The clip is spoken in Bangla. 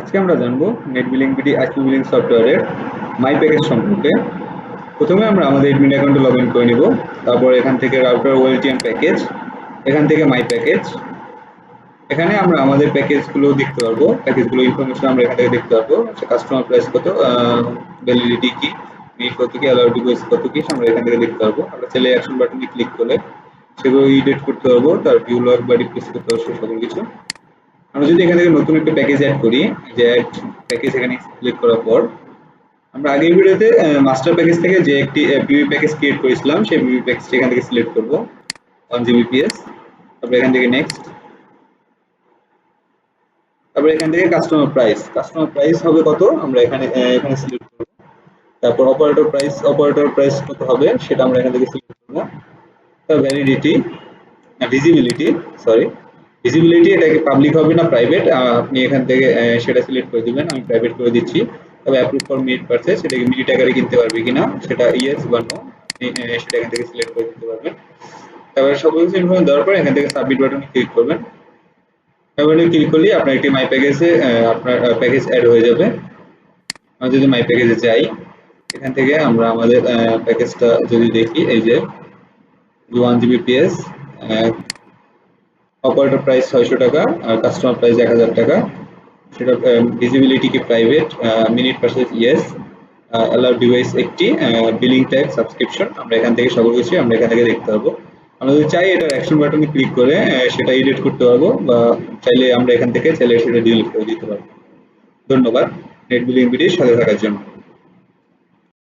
আজকে আমরা জানব net billing BD IP billing সফটওয়্যারের মাই প্যাকেজ সম্পর্কে। প্রথমে আমরা আমাদের এডমিন অ্যাকাউন্টে লগ ইন করে নিব, তারপর এখান থেকে রাউটার ওয়েলটিএম প্যাকেজ এখান থেকে মাই প্যাকেজ এখানে আমরা আমাদের প্যাকেজগুলো দেখতে পারব প্যাকেজগুলো ইনফরমেশন আমরা এখান থেকে দেখতে পারব কাস্টমার প্রাইস কত ভ্যালিডিটি কি মিনিট কত কি অ্যালাউ ডিভাইস কত কি আমরা এখান থেকে দেখতে পারব। আমরা চাইলে অ্যাকশন বাটনে ক্লিক করে সেগুলো ইডিট করতে পারব, তার ভিউ লগ বা রিপ্লেস করতে পারব সকল কিছু। আমরা যদি এখান নতুন একটা প্যাকেজ অ্যাড করি যে প্যাকেজ এখানে সিলেক্ট করার পর, আমরা আগের ভিডিওতে মাস্টার প্যাকেজ থেকে যে একটি পিভি প্যাকেজ ক্রিয়েট করেছিলাম, সেই পিভি প্যাকেজটি এখান থেকে সিলেক্ট করব। ওয়ান জিবিপিএস তারপর এখান থেকে নেক্সট তারপর এখান থেকে কাস্টমার প্রাইস কাস্টমার প্রাইস হবে কত? আমরা এখানে এখানে সিলেক্ট করব। তারপর অপারেটর প্রাইস অপারেটর প্রাইস কত হবে? সেটা আমরা এখান থেকে সিলেক্ট করব। তার ভ্যালিডিটি ভিজিবিলিটি সরি ভিজিবিলিটি এটা কি পাবলিক হবে না প্রাইভেট আপনি এখান থেকে সেটা সিলেক্ট করে দিবেন, আমি প্রাইভেট করে দিচ্ছি। তবে অ্যাপ্রুভ ফর মিনিট পারচেস সেটা কি মিনিট আকারে কিনতে পারবে কিনা, সেটা ইয়েস বা নো সেটা এখান থেকে সিলেক্ট করে দিতে পারবেন। তারপরে সব কিছু ইনফরমেশন দেওয়ার পর এখান থেকে সাবমিট বাটনে ক্লিক করবেন। বাটনে ক্লিক করলে আপনার একটি মাই প্যাকেজে আপনার প্যাকেজ অ্যাড হয়ে যাবে। আমরা যদি মাই প্যাকেজে যাই, এখান থেকে আমরা আমাদের প্যাকেজটা যদি দেখি, এই যে one GB PS operator price ছয়শো টাকা, আর কাস্টমার প্রাইস এক হাজার টাকা। সেটা ভিজিবিলিটি কি private minute parses yes allow device একটি বিলিং টাইপ সাবস্ক্রিপশন আমরা এখান থেকে সকল কিছু আমরা এখান থেকে দেখতে পারব। আমরা যদি চাই এটা অ্যাকশন বাটনে ক্লিক করে সেটা এডিট করতে পারব, বা চাইলে আমরা এখান থেকে চাইলে সেটা ডিলিট করে দিতে পারব। ধন্যবাদ। নেট বিলিং ভিডিওর সাথে থাকার জন্য।